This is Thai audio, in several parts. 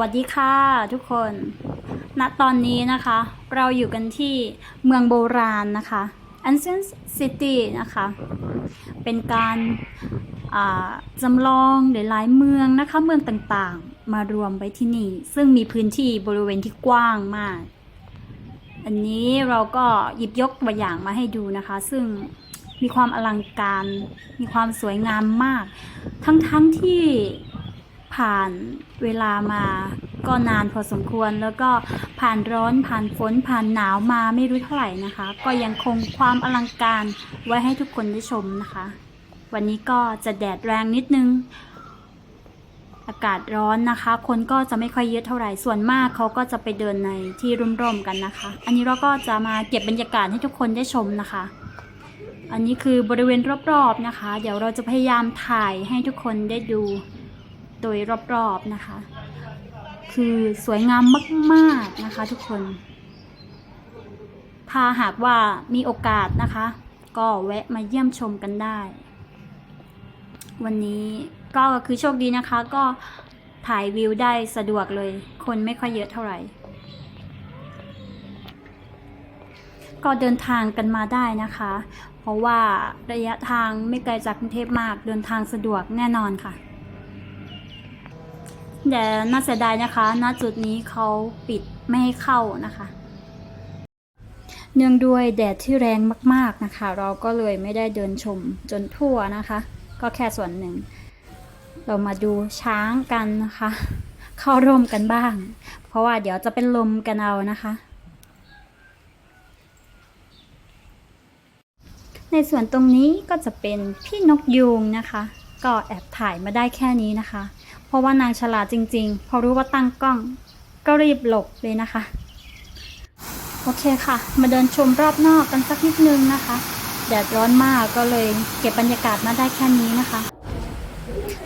วัสดีค่ะทุกคน ณ ตอนนี้นะคะ เราอยู่กันที่เมืองโบราณนะคะ Ancient City นะคะ เป็นการาจำลองหลายๆเมืองนะคะ เมืองต่างๆ มารวมไว้ที่นี่ ซึ่งมีพื้นที่บริเวณที่กว้างมาก อันนี้เราก็หยิบยกตัวอย่างมาให้ดูนะคะ ซึ่งมีความอลังการ มีความสวยงามมาก ทั้งๆทที่ ผ่านเวลามาก็นานพอสมควรแล้วก็ผ่านร้อนผ่านฝนผ่านหนาวมาไม่รู้เท่าไหร่นะคะ ก็ยังคงความอลังการไว้ให้ทุกคนได้ชมนะคะ วันนี้ก็จะแดดแรงนิดนึง อากาศร้อนนะคะ คนก็จะไม่ค่อยเยอะเท่าไหร่ส่วนมากเขาก็จะไปเดินในที่ร่มๆกันนะคะ อันนี้เราก็จะมาเก็บบรรยากาศให้ทุกคนได้ชมนะคะ อันนี้คือบริเวณรอบๆนะคะ เดี๋ยวเราจะพยายามถ่ายให้ทุกคนได้ดู โดยรอบๆนะคะ คือสวยงามมากๆนะคะทุกคน ถ้าหากว่ามีโอกาสนะคะ ก็แวะมาเยี่ยมชมกันได้ วันนี้ก็คือโชคดีนะคะ ก็ถ่ายวิวได้สะดวกเลย คนไม่ค่อยเยอะเท่าไหร่ก็เดินทางกันมาได้นะคะ เพราะว่าระยะทางไม่ไกลจากกรุงเทพมาก เดินทางสะดวกแน่นอนค่ะ แต่น่าเสียดายนะคะณจุดนี้เขาปิดไม่ให้เข้านะคะ เนื่องด้วยแดดที่แรงมากๆนะคะ เราก็เลยไม่ได้เดินชมจนทั่วนะคะ ก็แค่ส่วนหนึ่ง เรามาดูช้างกันนะคะ เข้าร่มกันบ้าง เพราะว่าเดี๋ยวจะเป็นลมกันเอานะคะในส่วนตรงนี้ก็จะเป็นพี่นกยูงนะคะ ก็แอบถ่ายมาได้แค่นี้นะคะ เพราะว่านางฉลาดจริง ๆ พอรู้ว่าตั้งกล้อง ก็รีบหลบเลยนะคะ โอเคค่ะ มาเดินชมรอบนอกกันสักนิดนึงนะคะ แดดร้อนมากก็เลยเก็บบรรยากาศมาได้แค่นี้นะคะ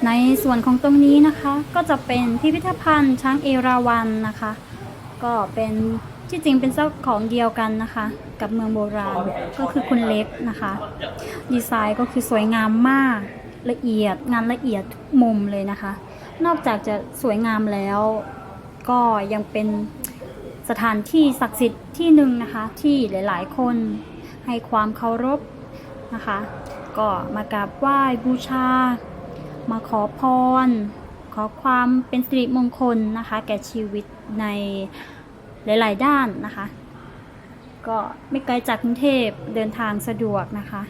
ในส่วนของตรงนี้นะคะ ก็จะเป็นพิพิธภัณฑ์ช้างเอราวัณนะคะ ก็เป็นที่จริงเป็นเจ้าของเดียวกันนะคะ กับเมืองโบราณก็คือคุณเล็กนะคะ ดีไซน์ก็คือสวยงามมาก ละเอียดงานละเอียดทุกมุมเลยนะคะ นอกจากจะสวยงามแล้ว ก็ยังเป็นสถานที่ศักดิ์สิทธิ์ที่หนึ่งนะคะ ที่หลาย ๆ คนให้ความเคารพนะคะ ก็มากราบไหว้บูชา มาขอพร ขอความเป็นสิริมงคลนะคะ แก่ชีวิตในหลาย ๆ ด้านนะคะ ก็ไม่ไกลจากกรุงเทพเดินทางสะดวกนะคะ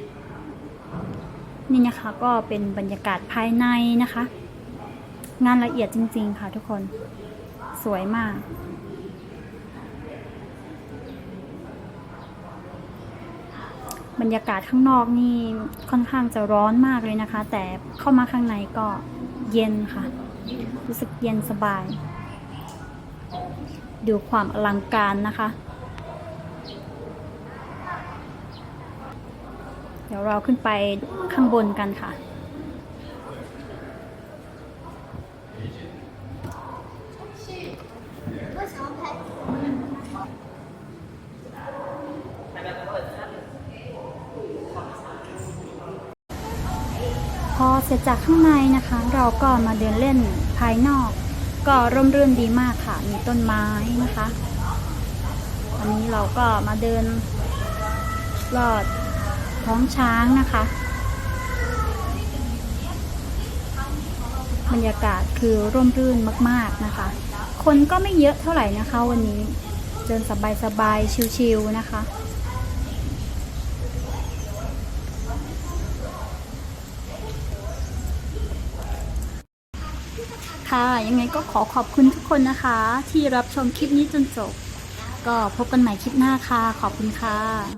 นี่นะคะก็เป็นบรรยากาศภายในนะคะ งานละเอียดจริง ๆ ค่ะทุกคนสวยมากบรรยากาศข้างนอกนี่ค่อนข้างจะร้อนมากเลยนะคะ แต่เข้ามาข้างในก็เย็นค่ะ รู้สึกเย็นสบาย ดูความอลังการนะคะ เดี๋ยวเราขึ้นไปข้างบนกันค่ะ พอเสร็จจากข้างในนะคะ เราก็มาเดินเล่นภายนอก ก็ร่มรื่นดีมากค่ะ มีต้นไม้นะคะวันนี้เราก็มาเดินลอด ท้องช้างนะคะ บรรยากาศคือร่มรื่นมาก ๆนะคะ คนก็ไม่เยอะเท่าไหร่นะคะวันนี้เดินสบายๆชิวๆนะคะค่ะ ยังไงก็ขอขอบคุณทุกคนนะคะ ที่รับชมคลิปนี้จนจบ ก็พบกันใหม่คลิปหน้าค่ะ ขอบคุณค่ะ